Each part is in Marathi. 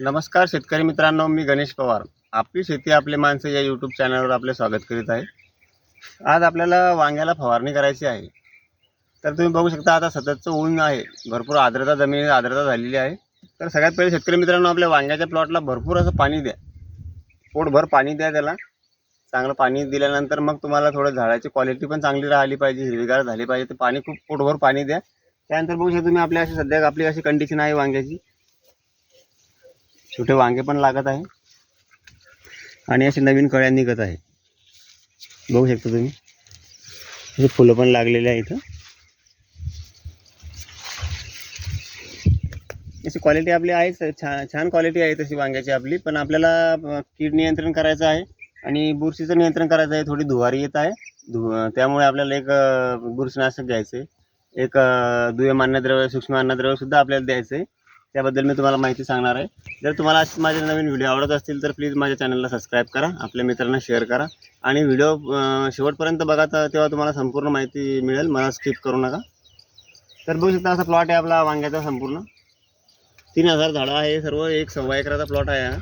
नमस्कार शेतकरी मित्रांनो मी गणेश पवार. आपली शेती आपले माणसं या यूट्यूब चॅनलवर आपले स्वागत करीत आहे. आज आपल्याला वांग्याला फवारणी करायची आहे. तर तुम्ही बघू शकता आता सततचं ऊन आहे. भरपूर आर्द्रता जमिनीत आर्द्रता झालेली आहे. तर सगळ्यात पहिले शेतकरी मित्रांनो आपल्या वांग्याच्या प्लॉटला भरपूर असं पाणी द्या. पोटभर पाणी द्या त्याला. चांगलं पाणी दिल्यानंतर मग तुम्हाला थोडं झाडाची क्वालिटी पण चांगली राहिली पाहिजे हिरवीगार झाली पाहिजे. तर पाणी खूप पोटभर पाणी द्या. त्यानंतर बघू शकता तुम्ही आपल्या अशी सध्या आपली अशी कंडिशन आहे वांग्याची. छोटे वांगे पण लागत आहे. आणि असे नवीन कळ्या निघत आहे. बघू शकता तुम्ही. असे फुलं पण लागलेले आहे इथं अशी क्वालिटी आपली आहेच छान छान क्वालिटी आहे तशी वांग्याची आपली. पण आपल्याला कीड नियंत्रण करायचं आहे. आणि बुरशीचं नियंत्रण करायचं आहे. थोडी धुवारी येत आहे. धु त्यामुळे आपल्याला एक बुरशीनाशक घ्यायचं आहे एक दुय्यम अन्नद्रव्य सूक्ष्म अन्नद्रव्य सुद्धा आपल्याला द्यायचं आहे त्याबद्दल मी तुम्हाला माहिती सांगणार आहे. जर तुम्हाला असे माझे नवीन व्हिडिओ आवडत असतील तर प्लीज माझ्या चॅनलला सबस्क्राईब करा आपल्या मित्रांना शेअर करा. आणि व्हिडिओ शेवटपर्यंत बघा तर तेव्हा तुम्हाला संपूर्ण माहिती मिळेल. मला स्किप करू नका. तर बघू शकता असा प्लॉट आहे आपला वांग्याचा संपूर्ण. तीन हजार झाडं आहे सर्व. एक सव्वा एकराचा प्लॉट आहे हा.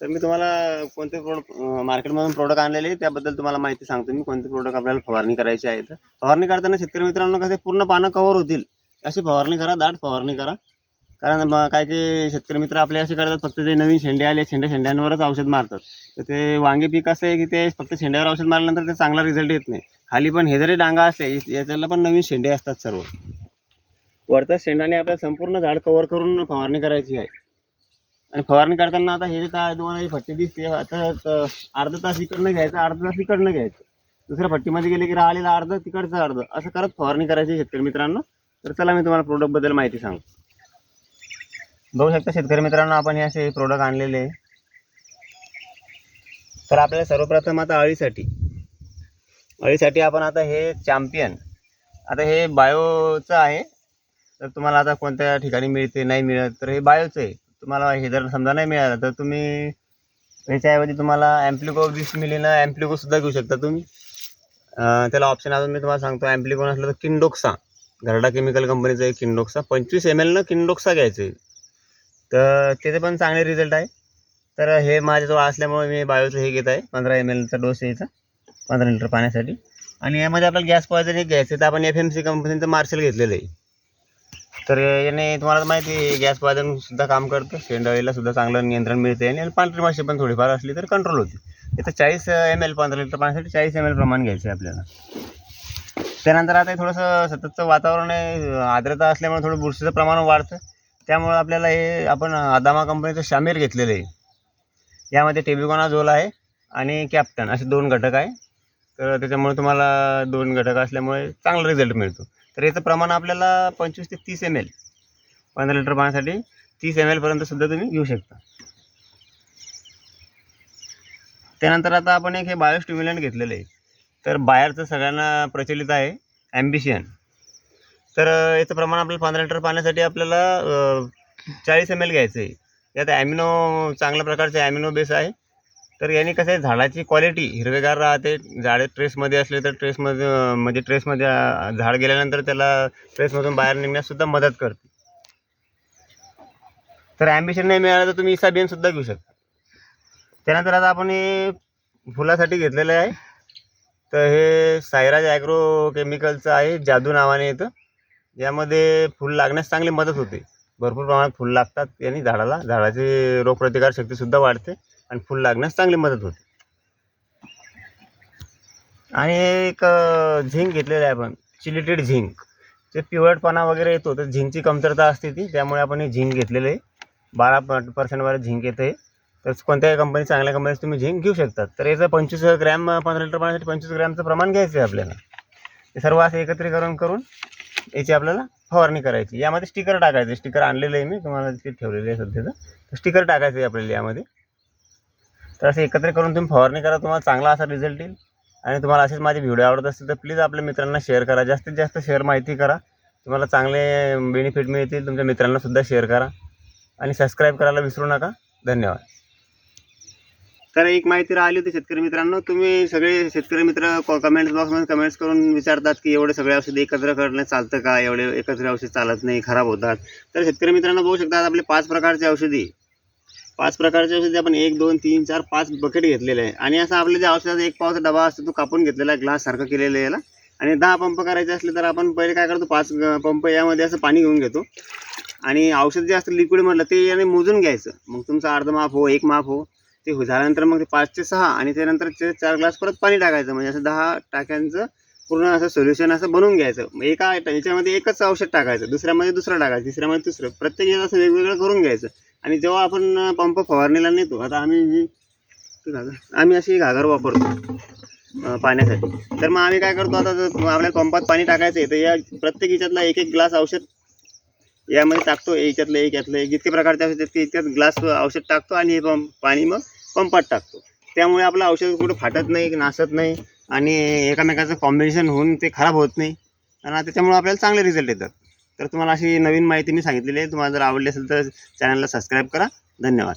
तर मी तुम्हाला कोणते प्रोडक्ट मार्केटमधून प्रोडक्ट आणलेले त्याबद्दल तुम्हाला माहिती सांगतो मी कोणते प्रोडक्ट आपल्याला फवारणी करायची आहे तर. फवारणी करताना शेतकरी मित्रांनो कसे पूर्ण पानं कव्हर होतील अशी फवारणी करा दाट फवारणी करा. कारण काय ते शेतकरी मित्र आपले असे करतात फक्त ते नवीन शेंडे आले शेंड्या शेंड्यांवरच औषध मारतात. तर ते वांगे पीक असं आहे की ते फक्त शेंड्यावर औषध मारल्यानंतर ते चांगला रिझल्ट येत नाही. खाली पण हे जरी डांगा असले याच्याला पण नवीन शेंडे असतात सर्व. वरच्या शेंडाने आपल्याला संपूर्ण झाड कव्हर करून फवारणी करायची आहे. आणि फवारणी करताना आता हे जे काय दोन फट्टी दिसते आता अर्धा तास इकडनं घ्यायचं अर्धा तास इकडनं घ्यायचं. दुसऱ्या फट्टीमध्ये गेले की राहिलेलं अर्ध तिकडचं अर्ध असं करत फवारणी करायची शेतकरी मित्रांनो. तर चला मी तुम्हाला प्रोडक्टबद्दल माहिती सांगतो बघू शकता शेतकरी मित्रांनो आपण हे असे प्रोडक्ट आणलेले तर आपल्याला सर्वप्रथम आता अळीसाठी. अळीसाठी आपण आता हे चॅम्पियन आता हे बायोचं आहे. तर तुम्हाला आता कोणत्या ठिकाणी मिळते नाही मिळत तर हे बायोचं आहे. तुम्हाला हे जर समजा नाही मिळालं तर तुम्ही ह्याच्याऐवजी तुम्हाला ॲम्प्लिको वीस मिलीनं ॲम्प्लिको सुद्धा घेऊ शकता तुम्ही. त्याला ऑप्शन अजून मी तुम्हाला सांगतो. ॲम्प्लिको नसलं तर किंडोक्सा घरडा केमिकल कंपनीचं आहे किंडोक्सा पंचवीस एम एलनं किंडोक्सा घ्यायचं आहे. तर त्याचे पण चांगले रिझल्ट आहे. तर हे माझ्याजवळ असल्यामुळे मी बायोचं हे घेत आहे. पंधरा एम एलचा डोस यायचा. पंधरा लिटर पाण्यासाठी. आणि यामध्ये आपल्याला गॅस पॉयझन एक घ्यायचं तर आपण एफ एम सी कंपनीचं मार्शल घेतलेलं आहे. तर याने तुम्हाला माहिती आहे गॅस पॉयझन सुद्धा काम करतं. शेंडअळीला सुद्धा चांगलं नियंत्रण मिळते. आणि पांढरी माशी पण थोडीफार असली तर कंट्रोल होते. इथं चाळीस एम एल पंधरा लिटर पाण्यासाठी चाळीस एम एल प्रमाण घ्यायचं आहे आपल्याला. त्यानंतर आता थोडंसं सततचं वातावरण आहे. आर्द्रता असल्यामुळे थोडं बुरशीचं प्रमाण वाढतं. त्यामुळे आपल्याला हे आपण अदामा कंपनीचं शामीर घेतलेलं आहे. यामध्ये टेबिकोना झोल आहे आणि कॅप्टन असे दोन घटक आहे. तर त्याच्यामुळे तुम्हाला दोन घटक असल्यामुळे चांगला रिझल्ट मिळतो. तर याचं प्रमाण आपल्याला पंचवीस ते तीस एम एल पंधरा लिटर पाण्यासाठी तीस एम एलपर्यंत सुद्धा तुम्ही घेऊ शकता. त्यानंतर आता आपण एक हे बायोस्टिम्युलंट घेतलेलं आहे. तर बाहेरचं सगळ्यांना प्रचलित आहे ॲम्बिशियन तर याचं प्रमाण आपल्याला पंधरा लिटर पाण्यासाठी आपल्याला चाळीस एम एल घ्यायचं आहे. यात ॲमिनो चांगल्या प्रकारचे ॲमिनो बेस आहे. तर याने कसं आहे झाडाची क्वालिटी हिरवेगार राहते. झाडे ट्रेसमध्ये असले तर ट्रेसमध्ये म्हणजे ट्रेसमध्ये झाड गेल्यानंतर त्याला ट्रेसमधून बाहेर निघण्याससुद्धा मदत करते. तर ॲम्बिशन नाही मिळालं तर तुम्ही इसाबियन सुद्धा घेऊ शकता. त्यानंतर आता आपण हे फुलासाठी घेतलेलं आहे. तर हे सायराज ॲग्रो केमिकलचं आहे जादू नावाने येतं यामध्ये फुल लागण्यास चांगली मदत होते. भरपूर प्रमाणात फुल लागतात. याने झाडाला झाडाची रोगप्रतिकारशक्तीसुद्धा वाढते. आणि फुल लागण्यास चांगली मदत होते. आणि एक झिंक घेतलेलं आहे आपण चिलिटेड झिंक. ते पिवळटपणा वगैरे येतो तर झिंकची कमतरता असते ती त्यामुळे आपण हे झिंक घेतलेलं आहे. बारा पर्सेंटवर झिंक येते. आहे तर कोणत्याही कंपनी चांगल्या कंपनीचं तुम्ही झिंक घेऊ शकतात. तर याचं पंचवीस ग्रॅम पंधरा लिटर पाण्यासाठी पंचवीस ग्रॅमचं प्रमाण घ्यायचं आहे आपल्याला. ते सर्व असं एकत्रीकरण करून याची आपल्याला फवारणी करायची. यामध्ये स्टिकर टाकायचं. स्टिकर आणलेलं आहे मी तुम्हाला तिथे ठेवलेलं आहे सध्याचं तर. स्टिकर टाकायचं आहे आपल्याला यामध्ये. तर असं एकत्र करून तुम्ही फवारणी करा तुम्हाला चांगला असा रिझल्ट येईल. आणि तुम्हाला असेच माझे व्हिडिओ आवडत असतील तर प्लीज आपल्या मित्रांना शेअर करा. जास्तीत जास्त शेअर माहिती करा. तुम्हाला चांगले बेनिफिट मिळतील. तुमच्या मित्रांनासुद्धा शेअर करा. आणि सबस्क्राईब करायला विसरू नका. धन्यवाद. तर एक माहिती राहिली होती शेतकरी मित्रांनो. तुम्ही सगळे शेतकरी मित्र कमेंट बॉक्समध्ये कमेंट्स करून विचारतात की एवढे सगळे औषधे एकत्र करणं चालतं का? एवढे एकत्र औषध चालत नाही खराब होतात. तर शेतकरी मित्रांनो बघू शकतात आपले पाच प्रकारचे औषधी. पाच प्रकारचे औषधी आपण एक दोन तीन चार पाच बकेट घेतलेले आहे. आणि असं आपलं जे औषधाचा एक पावचा डबा असतो तो कापून घेतलेला आहे. ग्लास सारखं केलेलं आहे याला. आणि दहा पंप करायचे असले तर आपण पहिले काय करतो पाच पंप यामध्ये असं पाणी घेऊन घेतो. आणि औषध जे असतं लिक्विड म्हटलं ते याने मोजून घ्यायचं. मग तुमचा अर्ध माप हो एक माप हो ते हो- झाल्यानंतर मग ते पाच ते सहा आणि त्यानंतर ते चार ग्लास परत पाणी टाकायचं. म्हणजे असं दहा टाक्यांचं पूर्ण असं सोल्युशन असं बनवून घ्यायचं. मग एका याच्यामध्ये एकच औषध टाकायचं. दुसऱ्यामध्ये दुसरं टाकायचं. तिसऱ्यामध्ये दुसरं. प्रत्येक याचं असं वेगवेगळं करून घ्यायचं. आणि जेव्हा आपण पंप फवारणीला नेतो आता आम्ही ही आम्ही अशी घागर वापरतो पाण्यासाठी. तर मग आम्ही काय करतो आता जर आपल्या पंपात पाणी टाकायचं आहे तर या प्रत्येक याच्यातला एक एक ग्लास औषध यामध्ये टाकतो याच्यातलं एक यातलं एक जितके प्रकारचे औषध आहेत ते इतक्यात ग्लास औषध टाकतो आणि हे पंप पाणी मग पंपात टाकतो. त्यामुळे आपलं औषध कुठं फाटत नाही नासत नाही आणि एकामेकाचं कॉम्बिनेशन होऊन ते खराब होत नाही. आणि त्याच्यामुळे आपल्याला चांगले रिझल्ट येतात. तर तुम्हाला अशी नवीन माहिती मी सांगितलेली आहे. तुम्हाला जर आवडली असेल तर चॅनलला सबस्क्राईब करा. धन्यवाद.